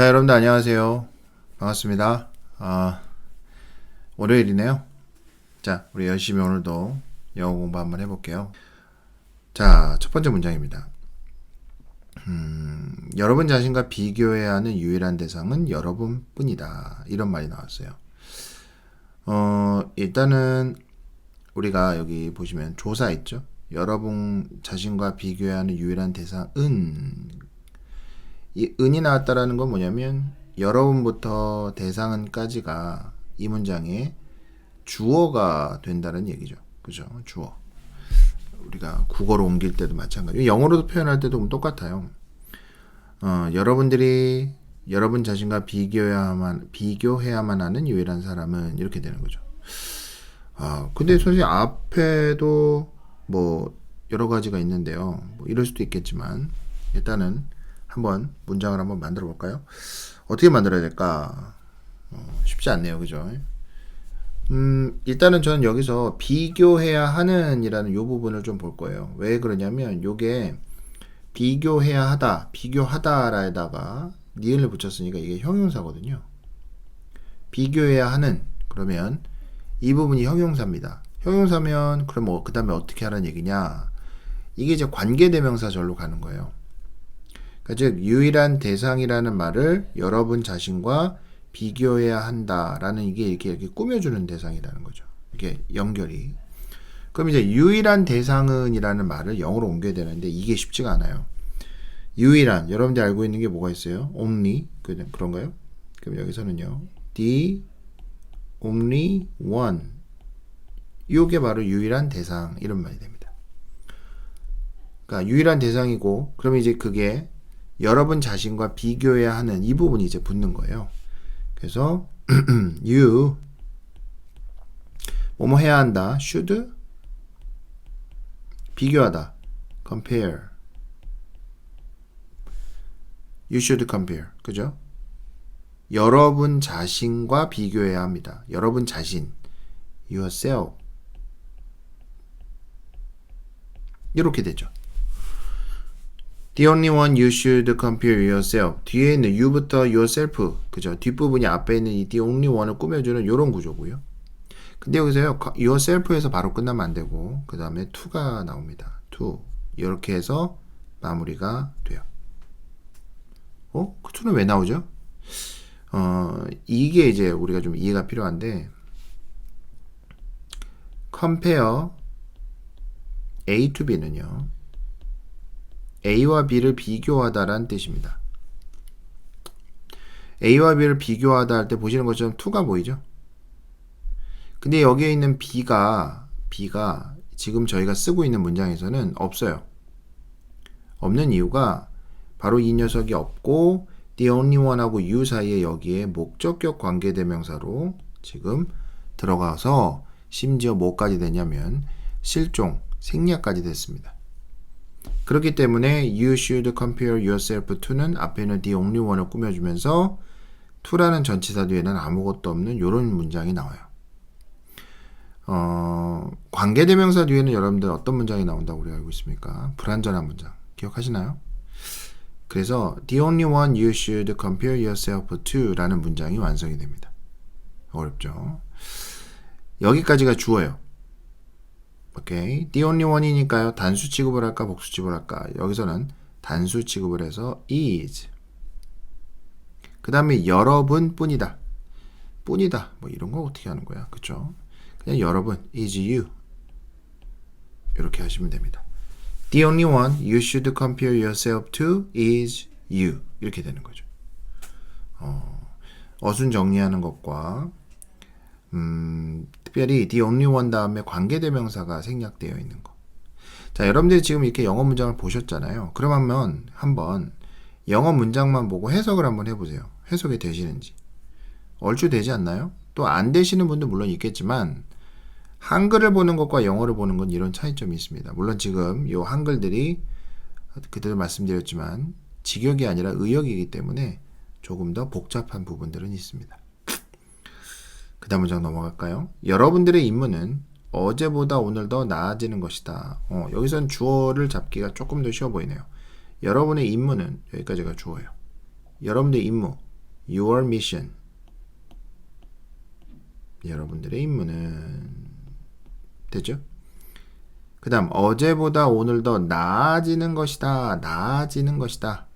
자, 여러분들 안녕하세요. 반갑습니다. 아, 월요일이네요. 자, 우리 열심히 오늘도 영어 공부 한번 해볼게요. 자, 첫 번째 문장입니다. 음, 여러분 자신과 비교해야 하는 유일한 대상은 여러분뿐이다. 이런 말이 나왔어요. 어, 일단은 우리가 여기 보시면 조사 있죠? 여러분 자신과 비교해야 하는 유일한 대상은 이 은이 나왔다라는 건 뭐냐면 여러분부터 대상은까지가 이 문장에 주어가 된다는 얘기죠. 그죠? 주어. 우리가 국어로 옮길 때도 마찬가지. 영어로도 표현할 때도 똑같아요. 어, 여러분들이 여러분 자신과 비교해야만 비교해야만 하는 유일한 사람은 이렇게 되는 거죠. 아, 근데 선생님 앞에도 뭐 여러 가지가 있는데요. 뭐 이럴 수도 있겠지만 일단은 한번 문장을 한번 만들어 볼까요? 어떻게 만들어야 될까? 어, 쉽지 않네요. 그죠? 음, 일단은 저는 여기서 비교해야 하는 이라는 요 부분을 좀 볼 거예요. 왜 그러냐면 요게 비교해야 하다, 비교하다라에다가 니을을 붙였으니까 이게 형용사거든요. 비교해야 하는 그러면 이 부분이 형용사입니다. 형용사면 그럼 뭐 그 다음에 어떻게 하라는 얘기냐? 이게 이제 관계대명사절로 가는 거예요. 그러니까 즉 유일한 대상이라는 말을 여러분 자신과 비교해야 한다라는 이게 이렇게 이렇게 꾸며주는 대상이라는 거죠. 이게 연결이. 그럼 이제 유일한 대상은이라는 말을 영어로 옮겨야 되는데 이게 쉽지가 않아요. 유일한 여러분들이 알고 있는 게 뭐가 있어요? only 그런가요? 그럼 여기서는요. the only one 이게 바로 유일한 대상 이런 말이 됩니다. 그러니까 유일한 대상이고 그러면 이제 그게 여러분 자신과 비교해야 하는 이 부분이 이제 붙는 거예요. 그래서 you 뭐뭐 해야 한다. should 비교하다. compare you should compare. 그죠? 여러분 자신과 비교해야 합니다. 여러분 자신 yourself 이렇게 되죠. The only one you should compare yourself. 뒤에 있는 you부터 yourself, 그죠? 뒷부분이 앞에 있는 이 the only one을 꾸며주는 이런 구조고요. 근데 여기서요, yourself에서 바로 끝나면 안 되고, 그 다음에 to가 나옵니다. to. 이렇게 해서 마무리가 돼요. 어? 그 to는 왜 나오죠? 어, 이게 이제 우리가 좀 이해가 필요한데, compare A to B는요, A와 B를 비교하다라는 뜻입니다. A와 B를 비교하다 할 때 보시는 것처럼 2가 보이죠? 근데 여기에 있는 B가 B가 지금 저희가 쓰고 있는 문장에서는 없어요. 없는 이유가 바로 이 녀석이 없고 the only one하고 you 사이에 여기에 목적격 관계대명사로 지금 들어가서 심지어 뭐까지 되냐면 실종, 생략까지 됐습니다. 그렇기 때문에 you should compare yourself to는 앞에는 the only one을 꾸며주면서 to라는 전치사 뒤에는 아무것도 없는 이런 문장이 나와요. 어, 관계대명사 뒤에는 여러분들 어떤 문장이 나온다고 우리가 알고 있습니까? 불완전한 문장. 기억하시나요? 그래서 the only one you should compare yourself to 라는 문장이 완성이 됩니다. 어렵죠? 여기까지가 주어요. 오케이. The only one이니까요. 단수 취급을 할까 복수 취급을 할까? 여기서는 단수 취급을 해서 is. 그 다음에 여러분 뿐이다. 뿐이다. 뭐 이런 거 어떻게 하는 거야? 그쵸? 그냥 여러분 is you. 이렇게 하시면 됩니다. The only one you should compare yourself to is you. 이렇게 되는 거죠. 어, 어순 정리하는 것과 음, 특별히 the only one 다음에 관계대명사가 생략되어 있는 거. 자, 여러분들이 지금 이렇게 영어 문장을 보셨잖아요. 그러면 한번 영어 문장만 보고 해석을 한번 해보세요. 해석이 되시는지. 얼추 되지 않나요? 또 안 되시는 분도 물론 있겠지만 한글을 보는 것과 영어를 보는 건 이런 차이점이 있습니다. 물론 지금 이 한글들이 그대로 말씀드렸지만 직역이 아니라 의역이기 때문에 조금 더 복잡한 부분들은 있습니다. 그 다음 문장 넘어갈까요? 여러분들의 임무는 어제보다 오늘 더 나아지는 것이다. 어, 여기선 주어를 잡기가 조금 더 쉬워 보이네요. 여러분의 임무는 여기까지가 주어예요. 여러분의 임무 your mission. 여러분들의 임무는 되죠? 그 다음 어제보다 오늘 더 나아지는 것이다. 나아지는 것이다.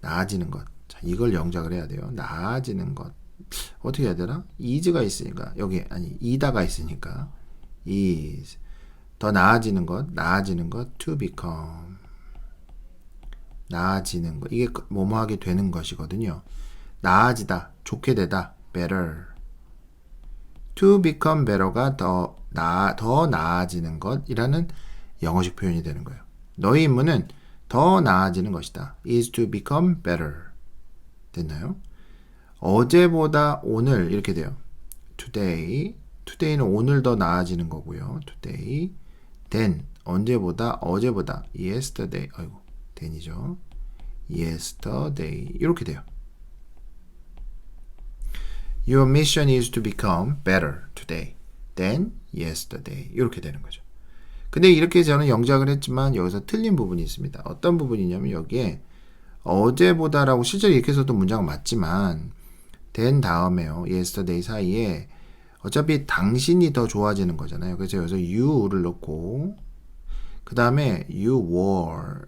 나아지는 것. 자, 이걸 영작을 해야 돼요. 나아지는 것. 어떻게 해야 되나? is가 있으니까 여기 아니 이다가 있으니까 is 더 나아지는 것, 나아지는 것 to become 나아지는 것 이게 뭐뭐하게 되는 것이거든요. 나아지다, 좋게 되다, better to become better가 더 나, 더 나아지는 것이라는 영어식 표현이 되는 거예요. 너의 임무는 더 나아지는 것이다. is to become better. 됐나요? 어제보다 오늘 이렇게 돼요. today. today는 오늘 더 나아지는 거고요. today. then 언제보다 어제보다 yesterday. 아이고. then이죠. yesterday. 이렇게 돼요. Your mission is to become better today than yesterday. 이렇게 되는 거죠. 근데 이렇게 저는 영작을 했지만 여기서 틀린 부분이 있습니다. 어떤 부분이냐면 여기에 어제보다라고 실제로 이렇게 해서도 문장은 맞지만 된 다음에요. yesterday 사이에 어차피 당신이 더 좋아지는 거잖아요. 그래서 여기서 you를 넣고 그 다음에 you were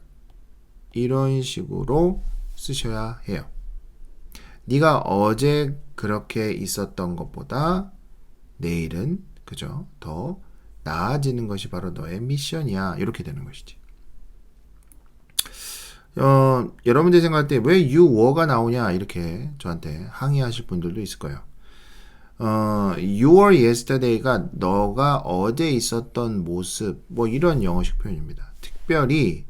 이런 식으로 쓰셔야 해요. 네가 어제 그렇게 있었던 것보다 내일은 그죠? 더 나아지는 것이 바로 너의 미션이야. 이렇게 되는 것이지. 어, 여러분들이 생각할 때 왜 you were가 나오냐 이렇게 저한테 항의하실 분들도 있을 거예요. 어, your yesterday가 너가 어제 있었던 모습 뭐 이런 영어식 표현입니다. 특별히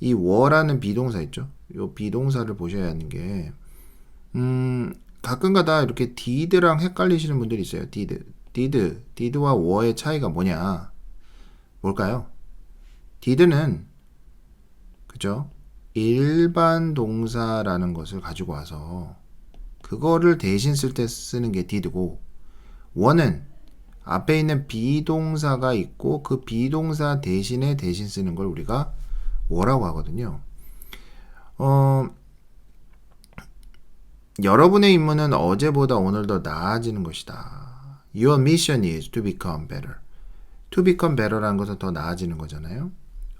이 were라는 비동사 있죠. 이 비동사를 보셔야 하는 게 음, 가끔가다 이렇게 did랑 헷갈리시는 분들이 있어요. did, did, did와 were의 차이가 뭐냐? 뭘까요? did는 그죠? 일반 동사라는 것을 가지고 와서 그거를 대신 쓸 때 쓰는 게 did고 원은 앞에 있는 비동사가 있고 그 비동사 대신에 대신 쓰는 걸 우리가 were라고 하거든요. 어, 여러분의 임무는 어제보다 오늘 더 나아지는 것이다. Your mission is to become better. To become better라는 것은 더 나아지는 거잖아요.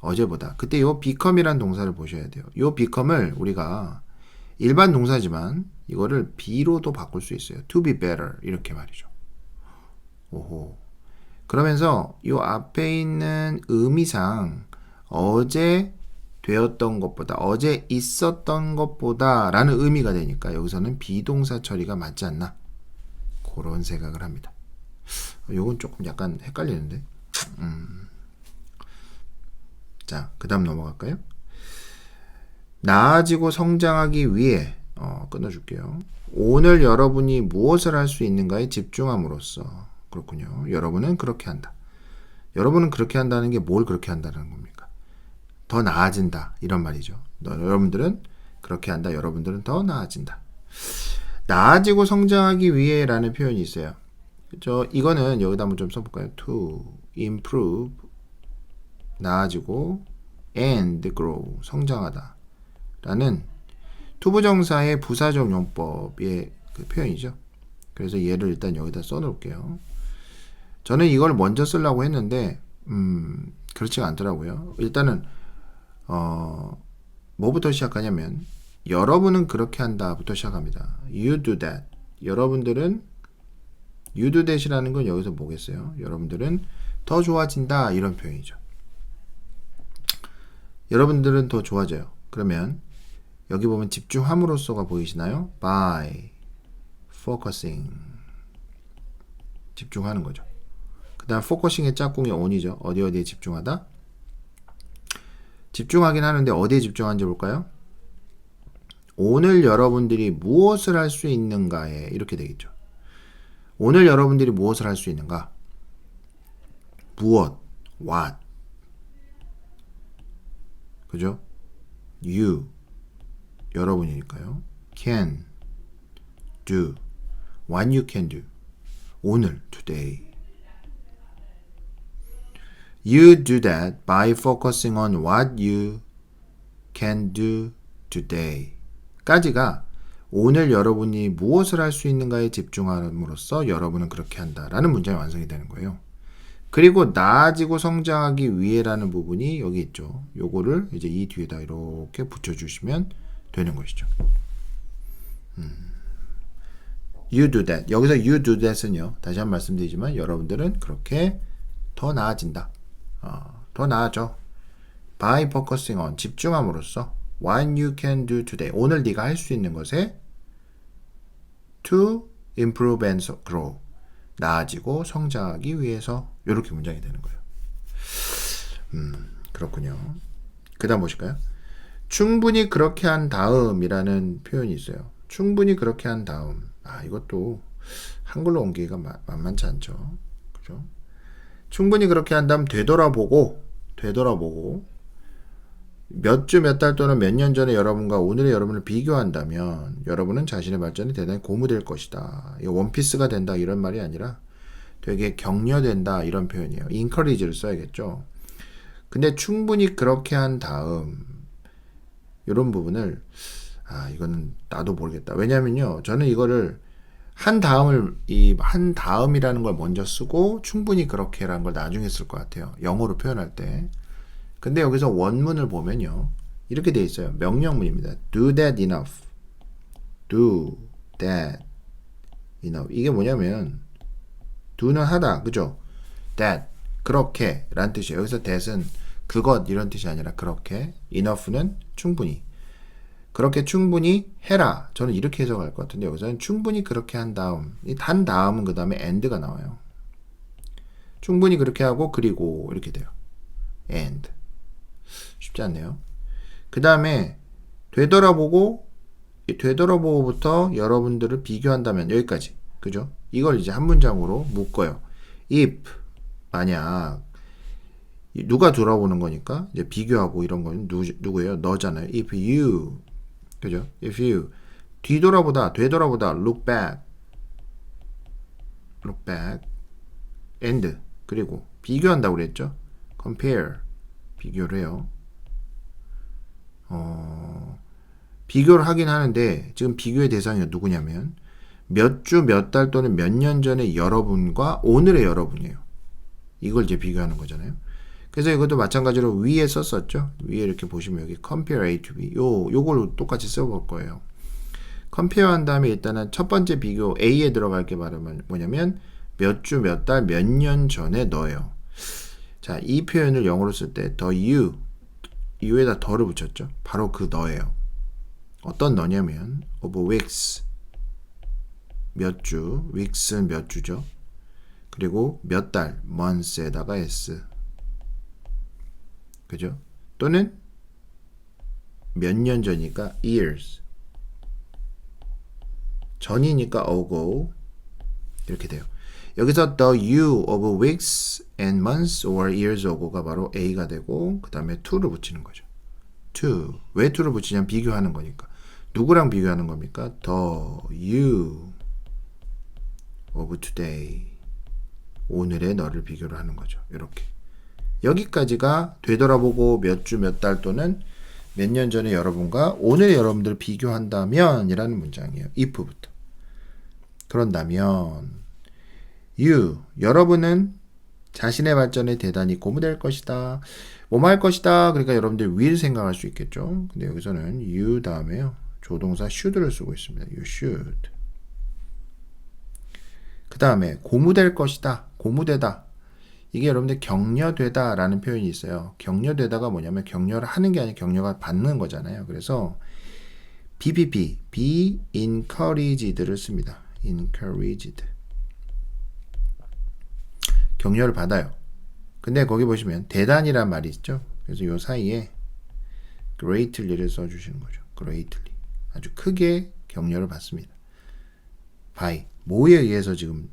어제보다. 그때 요 become이란 동사를 보셔야 돼요. 요 become을 우리가 일반 동사지만 이거를 be로도 바꿀 수 있어요. To be better 이렇게 말이죠. 오호. 그러면서 요 앞에 있는 의미상 어제 되었던 것보다 어제 있었던 것보다 라는 의미가 되니까 여기서는 비동사 처리가 맞지 않나 그런 생각을 합니다. 요건 조금 약간 헷갈리는데 음. 자, 그 다음 넘어갈까요? 나아지고 성장하기 위해 어, 끊어줄게요. 오늘 여러분이 무엇을 할 수 있는가에 집중함으로써 그렇군요. 여러분은 그렇게 한다. 여러분은 그렇게 한다는 게 뭘 그렇게 한다는 겁니까? 더 나아진다 이런 말이죠. 여러분들은 그렇게 한다. 여러분들은 더 나아진다. 나아지고 성장하기 위해 라는 표현이 있어요. 저 이거는 여기다 한번 좀 써볼까요? To improve 나아지고 and grow 성장하다 라는 투부정사의 부사적 용법의 그 표현이죠. 그래서 얘를 일단 여기다 써놓을게요. 저는 이걸 먼저 쓰려고 했는데 음, 그렇지가 않더라고요. 일단은 어, 뭐부터 시작하냐면 여러분은 그렇게 한다부터 시작합니다. You do that. 여러분들은 you do that이라는 건 여기서 뭐겠어요? 여러분들은 더 좋아진다 이런 표현이죠. 여러분들은 더 좋아져요. 그러면 여기 보면 집중함으로써가 보이시나요? by focusing 집중하는 거죠. 그 다음 포커싱의 짝꿍이 on이죠. 어디 어디에 집중하다? 집중하긴 하는데 어디에 집중하는지 볼까요? 오늘 여러분들이 무엇을 할 수 있는가에 이렇게 되겠죠. 오늘 여러분들이 무엇을 할 수 있는가? 무엇, what, 그죠? you 여러분이니까요. can do what you can do 오늘 today You do that by focusing on what you can do today. 까지가 오늘 여러분이 무엇을 할 수 있는가에 집중함으로써 여러분은 그렇게 한다라는 문장이 완성이 되는 거예요. 그리고 나아지고 성장하기 위해라는 부분이 여기 있죠. 요거를 이제 이 뒤에다 이렇게 붙여주시면 되는 것이죠. 음. You do that. 여기서 you do that은요. 다시 한 번 말씀드리지만 여러분들은 그렇게 더 나아진다. 어, 더 나아져. By focusing on 집중함으로써 what you can do today. 오늘 네가 할 수 있는 것에 to improve and grow. 나아지고 성장하기 위해서 이렇게 문장이 되는 거예요. 음, 그렇군요. 그 다음 보실까요? 충분히 그렇게 한 다음이라는 표현이 있어요. 충분히 그렇게 한 다음. 아, 이것도 한글로 옮기기가 마- 만만치 않죠. 그죠? 충분히 그렇게 한 다음 되돌아보고 되돌아보고 몇 주, 몇 달 또는 몇 년 전에 여러분과 오늘의 여러분을 비교한다면 여러분은 자신의 발전이 대단히 고무될 것이다. 원피스가 된다 이런 말이 아니라 되게 격려된다 이런 표현이에요. encourage를 써야겠죠. 근데 충분히 그렇게 한 다음 이런 부분을 아 이거는 나도 모르겠다. 왜냐면요 저는 이거를 한 다음을 이 한 다음이라는 걸 먼저 쓰고 충분히 그렇게라는 걸 나중에 쓸 것 같아요. 영어로 표현할 때. 근데 여기서 원문을 보면요. 이렇게 돼 있어요. 명령문입니다. do that enough. do that enough. 이게 뭐냐면 do는 하다. 그죠? that 그렇게 라는 뜻이에요. 여기서 that은 그것 이런 뜻이 아니라 그렇게 enough는 충분히 그렇게 충분히 해라. 저는 이렇게 해석할 것 같은데 여기서는 충분히 그렇게 한 다음 이단 다음은 그 다음에 and가 나와요. 충분히 그렇게 하고 그리고 이렇게 돼요. and 쉽지 않네요. 그 다음에 되돌아보고 이 되돌아보고부터 여러분들을 비교한다면 여기까지 그죠? 이걸 이제 한 문장으로 묶어요. if 만약 누가 돌아보는 거니까 이제 비교하고 이런 건 누, 누구예요? 너잖아요. if you 그죠? if you 뒤돌아보다 되돌아보다 look back look back and 그리고 비교한다고 그랬죠? compare 비교를 해요. 어, 비교를 하긴 하는데 지금 비교의 대상이 누구냐면 몇 주, 몇 달 또는 몇 년 전의 여러분과 오늘의 여러분이에요. 이걸 이제 비교하는 거잖아요. 그래서 이것도 마찬가지로 위에 썼었죠. 위에 이렇게 보시면 여기 compare A to B 요 요걸 똑같이 써볼 거예요. compare 한 다음에 일단은 첫 번째 비교 A에 들어갈 게 말하면 뭐냐면 몇 주, 몇 달, 몇 년 전에 너예요. 자, 이 표현을 영어로 쓸때더 you you에다 더를 붙였죠. 바로 그 너예요. 어떤 너냐면 of weeks 몇 주, weeks는 몇 주죠. 그리고 몇 달, months에다가 s. 그죠? 또는 몇 년 전이니까 years. 전이니까 ago. 이렇게 돼요. 여기서 the you of weeks and months or years ago가 바로 A가 되고 그 다음에 to를 붙이는 거죠. to. 왜 to를 붙이냐면 비교하는 거니까. 누구랑 비교하는 겁니까? the you of today. 오늘의 너를 비교를 하는 거죠. 이렇게. 여기까지가 되돌아보고 몇 주, 몇 달 또는 몇 년 전에 여러분과 오늘의 여러분들을 비교한다면 이라는 문장이에요. if부터. 그런다면 you, 여러분은 자신의 발전에 대단히 고무될 것이다. 뭐할 것이다. 그러니까 여러분들 will 생각할 수 있겠죠. 근데 여기서는 you 다음에요. 조동사 should를 쓰고 있습니다. you should. 그 다음에 고무될 것이다. 고무되다. 이게 여러분들 격려되다 라는 표현이 있어요. 격려되다가 뭐냐면 격려를 하는 게 아니라 격려가 받는 거잖아요. 그래서 BBB, be encouraged를 씁니다. encouraged. 격려를 받아요. 근데 거기 보시면 대단이란 말이 있죠. 그래서 요 사이에 greatly를 써주시는 거죠. greatly. 아주 크게 격려를 받습니다. by. 뭐에 의해서 지금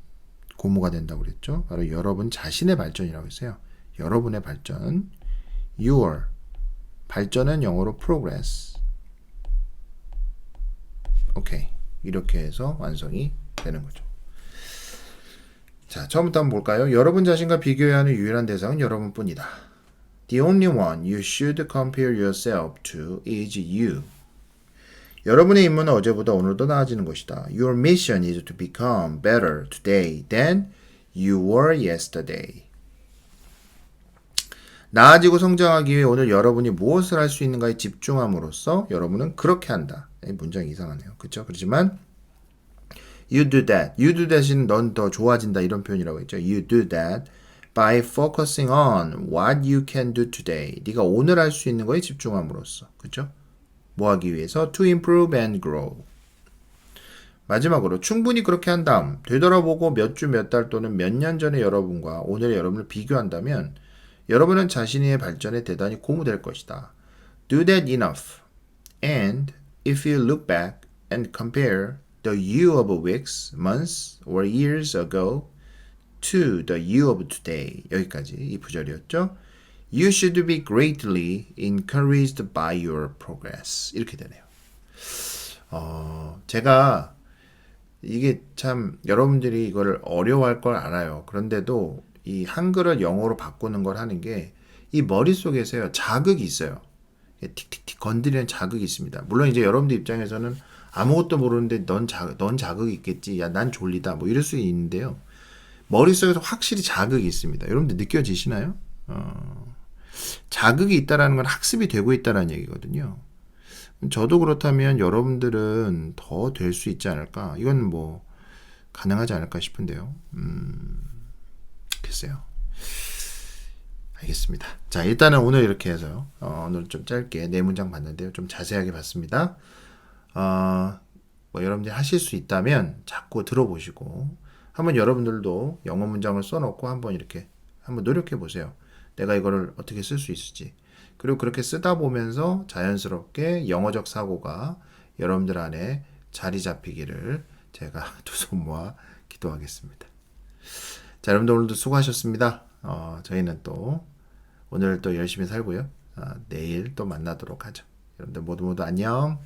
고무가 된다고 그랬죠? 바로 여러분 자신의 발전이라고 했어요. 여러분의 발전. your. 발전은 영어로 progress. 오케이. 이렇게 해서 완성이 되는 거죠. 자, 처음부터 한번 볼까요? 여러분 자신과 비교해야 하는 유일한 대상은 여러분뿐이다. The only one you should compare yourself to is you. 여러분의 임무는 어제보다 오늘도 나아지는 것이다. Your mission is to become better today than you were yesterday. 나아지고 성장하기 위해 오늘 여러분이 무엇을 할 수 있는가에 집중함으로써 여러분은 그렇게 한다. 이 문장이 이상하네요. 그렇죠? 그렇지만 you do that. you do that은 넌 더 좋아진다 이런 표현이라고 했죠. you do that by focusing on what you can do today. 네가 오늘 할 수 있는 거에 집중함으로써. 그렇죠? 뭐 하기 위해서 to improve and grow. 마지막으로 충분히 그렇게 한 다음 되돌아보고 몇 주 몇 달 또는 몇 년 전의 여러분과 오늘의 여러분을 비교한다면 여러분은 자신의 발전에 대단히 고무될 것이다. Do that enough. And if you look back and compare the you of weeks, months, or years ago to the you of today. 여기까지 이 부절이었죠. You should be greatly encouraged by your progress. 이렇게 되네요. 어, 제가 이게 참 여러분들이 이거를 어려워할 걸 알아요. 그런데도 이 한글을 영어로 바꾸는 걸 하는 게 이 머릿속에서요 자극이 있어요. 틱틱틱 건드리는 자극이 있습니다. 물론 이제 여러분들 입장에서는 아무것도 모르는데 넌, 자, 넌 자극이 있겠지. 야, 난 졸리다. 뭐 이럴 수 있는데요. 머릿속에서 확실히 자극이 있습니다. 여러분들 느껴지시나요? 어, 자극이 있다라는 건 학습이 되고 있다라는 얘기거든요. 저도 그렇다면 여러분들은 더 될 수 있지 않을까? 이건 뭐 가능하지 않을까 싶은데요. 음, 글쎄요. 알겠습니다. 자, 일단은 오늘 이렇게 해서요. 어, 오늘 좀 짧게 네 문장 봤는데요. 좀 자세하게 봤습니다. 어, 뭐 여러분들이 하실 수 있다면 자꾸 들어보시고 한번 여러분들도 영어 문장을 써놓고 한번 이렇게 한번 노력해 보세요. 내가 이거를 어떻게 쓸 수 있을지. 그리고 그렇게 쓰다 보면서 자연스럽게 영어적 사고가 여러분들 안에 자리 잡히기를 제가 두 손 모아 기도하겠습니다. 자, 여러분들 오늘도 수고하셨습니다. 어, 저희는 또 오늘 또 열심히 살고요. 어, 내일 또 만나도록 하죠. 여러분들 모두 모두 안녕.